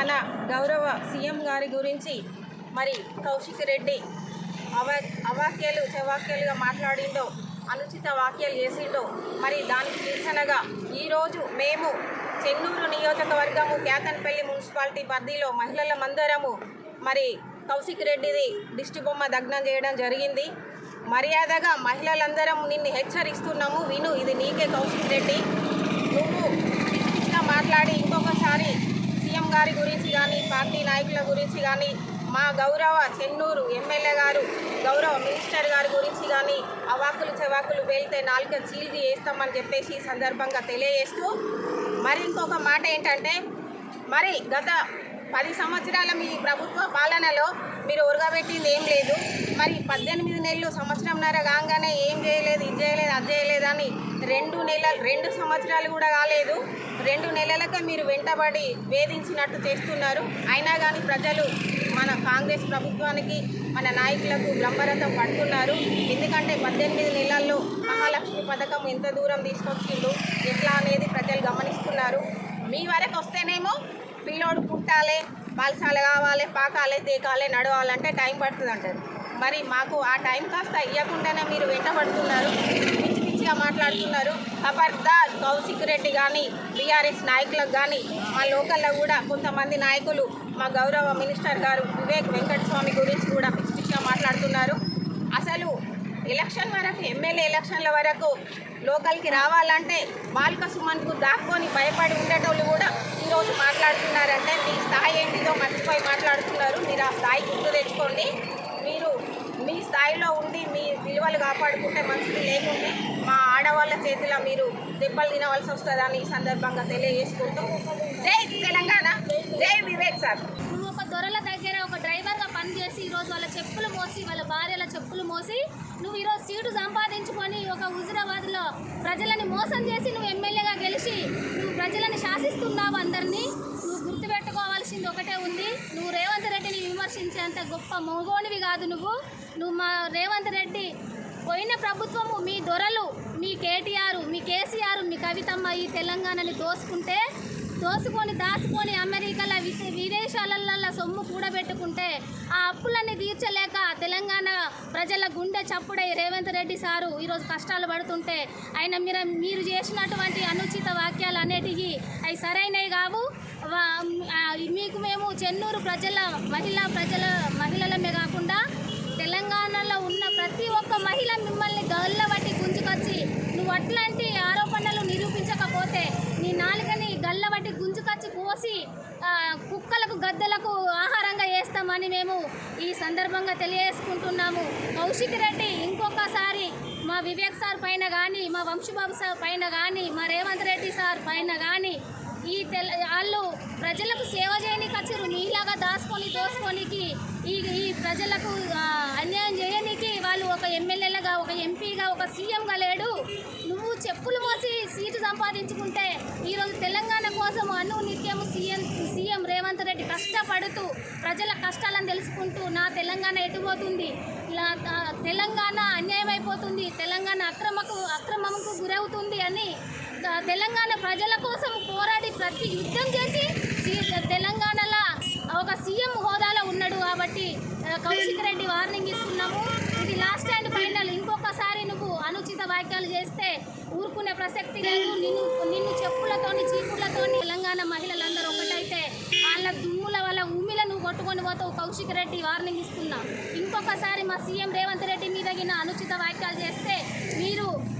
మన గౌరవ సీఎం గారి గురించి మరి కౌశిక్ రెడ్డి అవ అవాక్యాలు చవాక్యాలుగా మాట్లాడిందో అనుచిత వాక్యాలు చేసిండో మరి దానికి నిరసనగా ఈరోజు మేము చెన్నూరు నియోజకవర్గము కేతన్పల్లి మున్సిపాలిటీ పరిధిలో మహిళలమందరము మరి కౌశిక్ రెడ్డిది దిష్టి బొమ్మ దగ్నం చేయడం జరిగింది. మర్యాదగా మహిళలందరం నిన్ను హెచ్చరిస్తున్నాము విను ఇది నీకే కౌశిక్ రెడ్డి. నువ్వు మాట్లాడి ఇంకొకసారి సీఎం గారి గురించి కానీ పార్టీ నాయకుల గురించి కానీ మా గౌరవ చెన్నూరు ఎమ్మెల్యే గారు గౌరవ మినిస్టర్ గారి గురించి కానీ అవాకులు చెవాకులు పేలితే నాలుక చీల్చి వేస్తామని చెప్పేసి ఈ సందర్భంగా తెలియజేస్తూ మరి ఇంకొక మాట ఏంటంటే మరి గత పది సంవత్సరాల మీ ప్రభుత్వ పాలనలో మీరు ఉరగబెట్టింది ఏం లేదు. మరి పద్దెనిమిది నెలలు సంవత్సరంన్నర కాగానే ఏం చేయలేదు ఇది చేయలేదు అది చేయలేదు అని రెండు నెలలు రెండు సంవత్సరాలు కూడా కాలేదు. రెండు నెలలకే మీరు వెంటబడి వేధించినట్టు చేస్తున్నారు. అయినా కానీ ప్రజలు మన కాంగ్రెస్ ప్రభుత్వానికి మన నాయకులకు బ్రహ్మరథం పడుతున్నారు. ఎందుకంటే పద్దెనిమిది నెలల్లో మహాలక్ష్మి పథకం ఎంత దూరం తీసుకొచ్చిండు ఎట్లా అనేది ప్రజలు గమనిస్తున్నారు. మీ వరకు వస్తేనేమో పిల్లోడు పుట్టాలి బాలసాలు కావాలి పాకాలి తీకాలి నడవాలంటే టైం పడుతుంది అంటారు మరి మాకు ఆ టైం కాస్త ఇవ్వకుండానే మీరు వెంటబడుతున్నారు పిచ్చి పిచ్చిగా మాట్లాడుతున్నారు. ఖబర్దార్ కౌశిక్ రెడ్డి కానీ బీఆర్ఎస్ నాయకులకు కానీ మా లోకల్లో కూడా కొంతమంది నాయకులు మా గౌరవ మినిస్టర్ గారు వివేక్ వెంకటస్వామి గురించి కూడా పిచ్చి పిచ్చిగా మాట్లాడుతున్నారు. అసలు ఎలక్షన్ వరకు ఎమ్మెల్యే ఎలక్షన్ల వరకు లోకల్కి రావాలంటే బాల్క సుమన్కు దాక్కొని భయపడి ఉండేటోళ్ళు కూడా ఈరోజు మాట్లాడుతున్నారంటే మీ స్థాయి ఏంటిదో మర్చిపోయి మాట్లాడుతున్నారు. మీరు ఆ స్థాయి గుర్తు తెచ్చుకోండి. మీరు మీ స్థాయిలో ఉండి మీ విలువలు కాపాడుకుంటే మంచిది లేకుంటే మా ఆడవాళ్ళ చేతిలో మీరు దెబ్బలు తినవలసి వస్తుందని ఈ సందర్భంగా తెలియజేసుకుంటూ. జై తెలంగాణ జై వివేక్ సార్. నువ్వు ఒక దొరల దగ్గర ఒక డ్రైవర్గా పనిచేసి ఈరోజు వాళ్ళ చెప్పులు మోసి వాళ్ళ భార్యల చెప్పులు మోసి నువ్వు ఈరోజు సీటు సంపాదించుకొని ఒక హుజురాబాద్లో ప్రజలని మోసం చేసి నువ్వు ఎమ్మెల్యేగా గెలిచి నువ్వు ప్రజలని శాసిస్తున్నావు అందరినీ. నువ్వు గుర్తుపెట్టుకోవాల్సింది ఒకటే ఉంది. నువ్వు రేవంత్ రెడ్డిని విమర్శించేంత గొప్ప మగోనివి కాదు నువ్వు. నువ్వు మా రేవంత్ రెడ్డి పోయిన ప్రభుత్వము మీ దొరలు. మీ కేటీఆర్ మీ కేసీఆర్ మీ కవితమ్మ ఈ తెలంగాణని దోసుకుంటే దోసుకొని దాచుకొని అమెరికాల విదే- విదేశాలలో సొమ్ము కూడబెట్టుకుంటే ఆ అప్పులన్నీ తీర్చలేక తెలంగాణ ప్రజల గుండె చప్పుడై రేవంత్ రెడ్డి సారు ఈరోజు కష్టాలు పడుతుంటే ఆయన మీరు మీరు చేసినటువంటి అనుచిత వాక్యాలు అనేటివి అవి సరైనవి కావు. మీకు మేము చెన్నూరు ప్రజల మహిళా ప్రజల మహిళలమే కాకుండా తెలంగాణలో ఉన్న ప్రతి కుక్కలకు గద్దలకు ఆహారంగా వేస్తామని మేము ఈ సందర్భంగా తెలియజేసుకుంటున్నాము. కౌశిక్ రెడ్డి ఇంకొకసారి మా వివేక్ సార్ పైన కానీ మా వంశబాబు సార్ పైన కానీ మా రేవంత్ రెడ్డి సార్ పైన కానీ ఈ తెల్ వాళ్ళు ప్రజలకు సేవ చేయనీకి వచ్చారు మీలాగా దాచుకొని దోసుకోనికి ఈ ఈ ప్రజలకు అన్యాయం చేయనీకి వాళ్ళు ఒక ఎమ్మెల్యేలుగా ఒక ఎంపీగా ఒక సీఎంగా లేడు. నువ్వు చెప్పులు మోసి సీటు సంపాదించుకుంటే ఈరోజు తెలంగాణ కోసం అను నిత్యము సీఎం కష్టపడుతూ ప్రజల కష్టాలను తెలుసుకుంటూ నా తెలంగాణ ఎటుపోతుంది? ఇలా తెలంగాణ అన్యాయం అయిపోతుంది తెలంగాణ అక్రమకు అక్రమంకు గురవుతుంది అని తెలంగాణ ప్రజల కోసం పోరాడి ప్రతి యుద్ధం చేసి తెలంగాణలో ఒక సీఎం హోదాలో ఉన్నాడు కాబట్టి కౌశిక్ రెడ్డి వార్నింగ్ ఇస్తున్నాము. ఇది లాస్ట్ అండ్ ఫైనల్ ఇంకొకసారి నువ్వు అనుచిత వ్యాఖ్యలు చేస్తే ఊరుకునే ప్రసక్తి లేదు. నిన్ను నిన్ను చెప్పులతోని చీపులతోని తెలంగాణ మహిళలందరూ ఒకటైతే వాళ్ళ దుమ్ముల వల్ల పట్టుకొని పోతావు కౌశిక్ రెడ్డి వార్నింగ్ ఇస్తున్నా. ఇంకొకసారి మా సీఎం రేవంత్ రెడ్డి మీద అనుచిత వ్యాఖ్యలు చేస్తే మీరు